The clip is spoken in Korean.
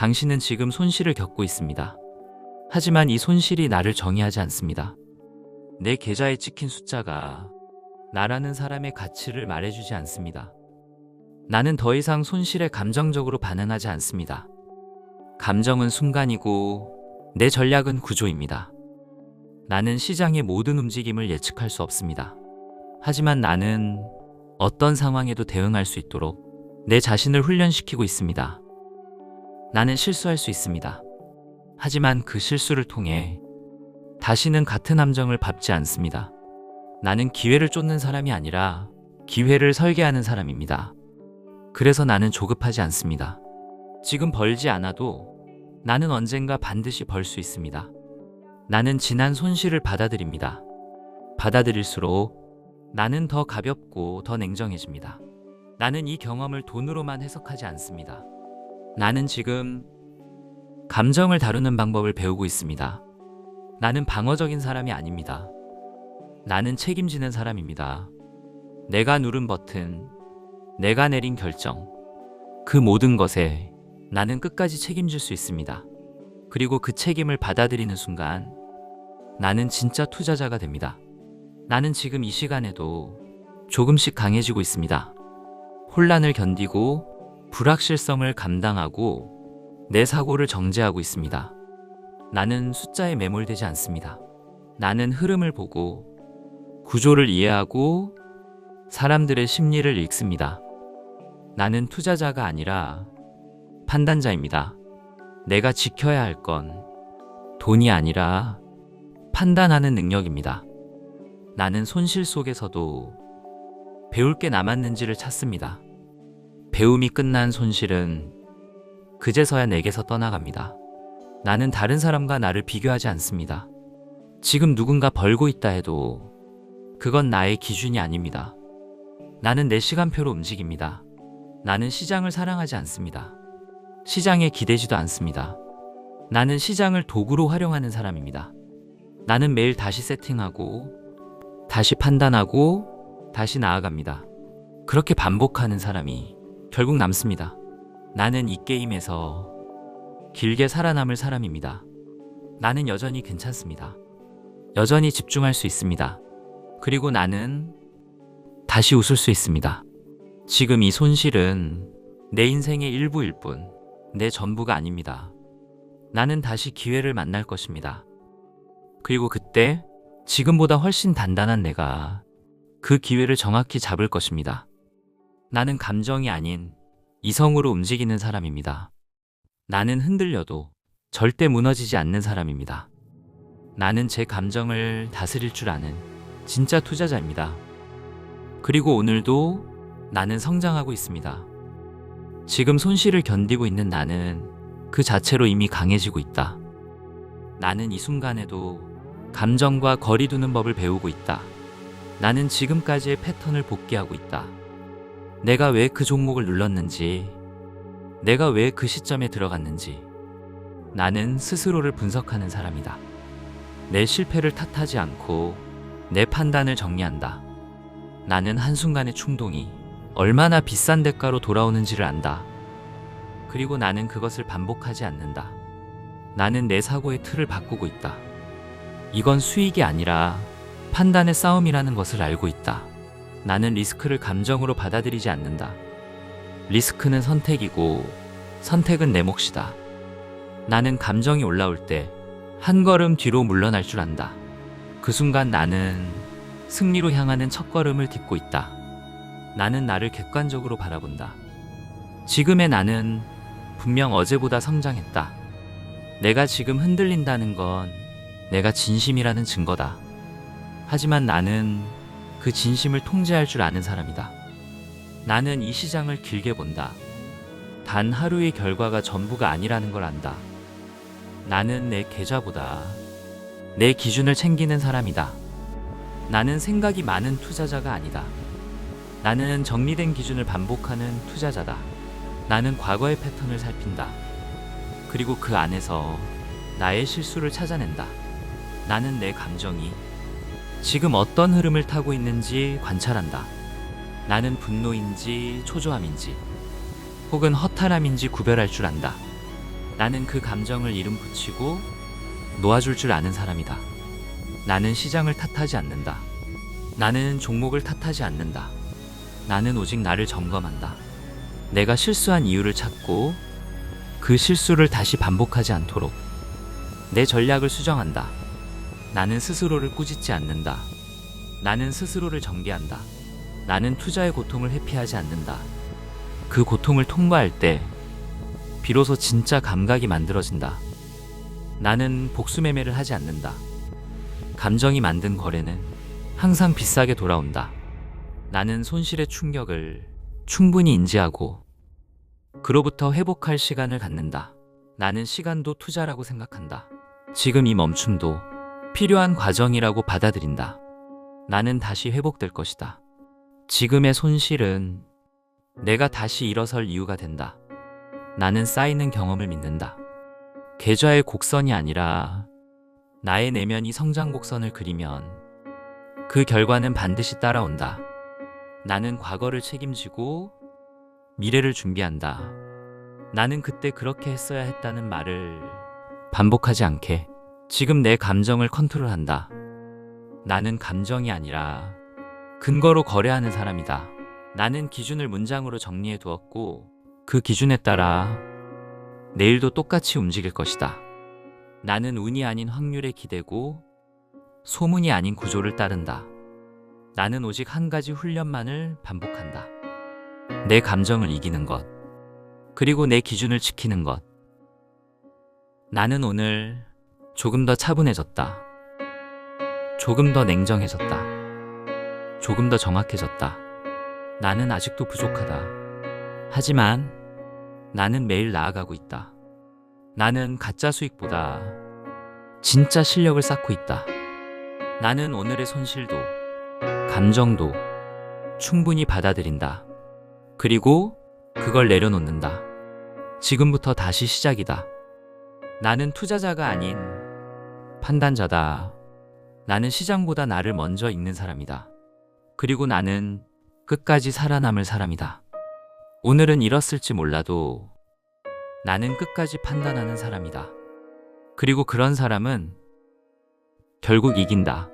당신은 지금 손실을 겪고 있습니다. 하지만 이 손실이 나를 정의하지 않습니다. 내 계좌에 찍힌 숫자가 나라는 사람의 가치를 말해주지 않습니다. 나는 더 이상 손실에 감정적으로 반응하지 않습니다. 감정은 순간이고 내 전략은 구조입니다. 나는 시장의 모든 움직임을 예측할 수 없습니다. 하지만 나는 어떤 상황에도 대응할 수 있도록 내 자신을 훈련시키고 있습니다. 나는 실수할 수 있습니다. 하지만 그 실수를 통해 다시는 같은 함정을 밟지 않습니다. 나는 기회를 쫓는 사람이 아니라 기회를 설계하는 사람입니다. 그래서 나는 조급하지 않습니다. 지금 벌지 않아도 나는 언젠가 반드시 벌 수 있습니다. 나는 지난 손실을 받아들입니다. 받아들일수록 나는 더 가볍고 더 냉정해집니다. 나는 이 경험을 돈으로만 해석하지 않습니다. 나는 지금 감정을 다루는 방법을 배우고 있습니다. 나는 방어적인 사람이 아닙니다. 나는 책임지는 사람입니다. 내가 누른 버튼, 내가 내린 결정, 그 모든 것에 나는 끝까지 책임질 수 있습니다. 그리고 그 책임을 받아들이는 순간 나는 진짜 투자자가 됩니다. 나는 지금 이 시간에도 조금씩 강해지고 있습니다. 혼란을 견디고 불확실성을 감당하고 내 사고를 정제하고 있습니다. 나는 숫자에 매몰되지 않습니다. 나는 흐름을 보고 구조를 이해하고 사람들의 심리를 읽습니다. 나는 투자자가 아니라 판단자입니다. 내가 지켜야 할 건 돈이 아니라 판단하는 능력입니다. 나는 손실 속에서도 배울 게 남았는지를 찾습니다. 배움이 끝난 손실은 그제서야 내게서 떠나갑니다. 나는 다른 사람과 나를 비교하지 않습니다. 지금 누군가 벌고 있다 해도 그건 나의 기준이 아닙니다. 나는 내 시간표로 움직입니다. 나는 시장을 사랑하지 않습니다. 시장에 기대지도 않습니다. 나는 시장을 도구로 활용하는 사람입니다. 나는 매일 다시 세팅하고, 다시 판단하고, 다시 나아갑니다. 그렇게 반복하는 사람이 결국 남습니다. 나는 이 게임에서 길게 살아남을 사람입니다. 나는 여전히 괜찮습니다. 여전히 집중할 수 있습니다. 그리고 나는 다시 웃을 수 있습니다. 지금 이 손실은 내 인생의 일부일 뿐, 내 전부가 아닙니다. 나는 다시 기회를 만날 것입니다. 그리고 그때 지금보다 훨씬 단단한 내가 그 기회를 정확히 잡을 것입니다. 나는 감정이 아닌 이성으로 움직이는 사람입니다. 나는 흔들려도 절대 무너지지 않는 사람입니다. 나는 제 감정을 다스릴 줄 아는 진짜 투자자입니다. 그리고 오늘도 나는 성장하고 있습니다. 지금 손실을 견디고 있는 나는 그 자체로 이미 강해지고 있다. 나는 이 순간에도 감정과 거리 두는 법을 배우고 있다. 나는 지금까지의 패턴을 복귀하고 있다. 내가 왜 그 종목을 눌렀는지, 내가 왜 그 시점에 들어갔는지, 나는 스스로를 분석하는 사람이다. 내 실패를 탓하지 않고 내 판단을 정리한다. 나는 한순간의 충동이 얼마나 비싼 대가로 돌아오는지를 안다. 그리고 나는 그것을 반복하지 않는다. 나는 내 사고의 틀을 바꾸고 있다. 이건 수익이 아니라 판단의 싸움이라는 것을 알고 있다. 나는 리스크를 감정으로 받아들이지 않는다. 리스크는 선택이고 선택은 내 몫이다. 나는 감정이 올라올 때 한 걸음 뒤로 물러날 줄 안다. 그 순간 나는 승리로 향하는 첫 걸음을 딛고 있다. 나는 나를 객관적으로 바라본다. 지금의 나는 분명 어제보다 성장했다. 내가 지금 흔들린다는 건 내가 진심이라는 증거다. 하지만 나는 그 진심을 통제할 줄 아는 사람이다. 나는 이 시장을 길게 본다. 단 하루의 결과가 전부가 아니라는 걸 안다. 나는 내 계좌보다 내 기준을 챙기는 사람이다. 나는 생각이 많은 투자자가 아니다. 나는 정리된 기준을 반복하는 투자자다. 나는 과거의 패턴을 살핀다. 그리고 그 안에서 나의 실수를 찾아낸다. 나는 내 감정이 지금 어떤 흐름을 타고 있는지 관찰한다. 나는 분노인지 초조함인지 혹은 허탈함인지 구별할 줄 안다. 나는 그 감정을 이름 붙이고 놓아줄 줄 아는 사람이다. 나는 시장을 탓하지 않는다. 나는 종목을 탓하지 않는다. 나는 오직 나를 점검한다. 내가 실수한 이유를 찾고 그 실수를 다시 반복하지 않도록 내 전략을 수정한다. 나는 스스로를 꾸짖지 않는다. 나는 스스로를 정비한다. 나는 투자의 고통을 회피하지 않는다. 그 고통을 통과할 때 비로소 진짜 감각이 만들어진다. 나는 복수매매를 하지 않는다. 감정이 만든 거래는 항상 비싸게 돌아온다. 나는 손실의 충격을 충분히 인지하고 그로부터 회복할 시간을 갖는다. 나는 시간도 투자라고 생각한다. 지금 이 멈춤도 필요한 과정이라고 받아들인다. 나는 다시 회복될 것이다. 지금의 손실은 내가 다시 일어설 이유가 된다. 나는 쌓이는 경험을 믿는다. 계좌의 곡선이 아니라 나의 내면이 성장 곡선을 그리면 그 결과는 반드시 따라온다. 나는 과거를 책임지고 미래를 준비한다. 나는 그때 그렇게 했어야 했다는 말을 반복하지 않게 지금 내 감정을 컨트롤한다. 나는 감정이 아니라 근거로 거래하는 사람이다. 나는 기준을 문장으로 정리해 두었고 그 기준에 따라 내일도 똑같이 움직일 것이다. 나는 운이 아닌 확률에 기대고 소문이 아닌 구조를 따른다. 나는 오직 한 가지 훈련만을 반복한다. 내 감정을 이기는 것. 그리고 내 기준을 지키는 것. 나는 오늘 조금 더 차분해졌다. 조금 더 냉정해졌다. 조금 더 정확해졌다. 나는 아직도 부족하다. 하지만 나는 매일 나아가고 있다. 나는 가짜 수익보다 진짜 실력을 쌓고 있다. 나는 오늘의 손실도, 감정도 충분히 받아들인다. 그리고 그걸 내려놓는다. 지금부터 다시 시작이다. 나는 투자자가 아닌 판단자다. 나는 시장보다 나를 먼저 읽는 사람이다. 그리고 나는 끝까지 살아남을 사람이다. 오늘은 잃었을지 몰라도 나는 끝까지 판단하는 사람이다. 그리고 그런 사람은 결국 이긴다.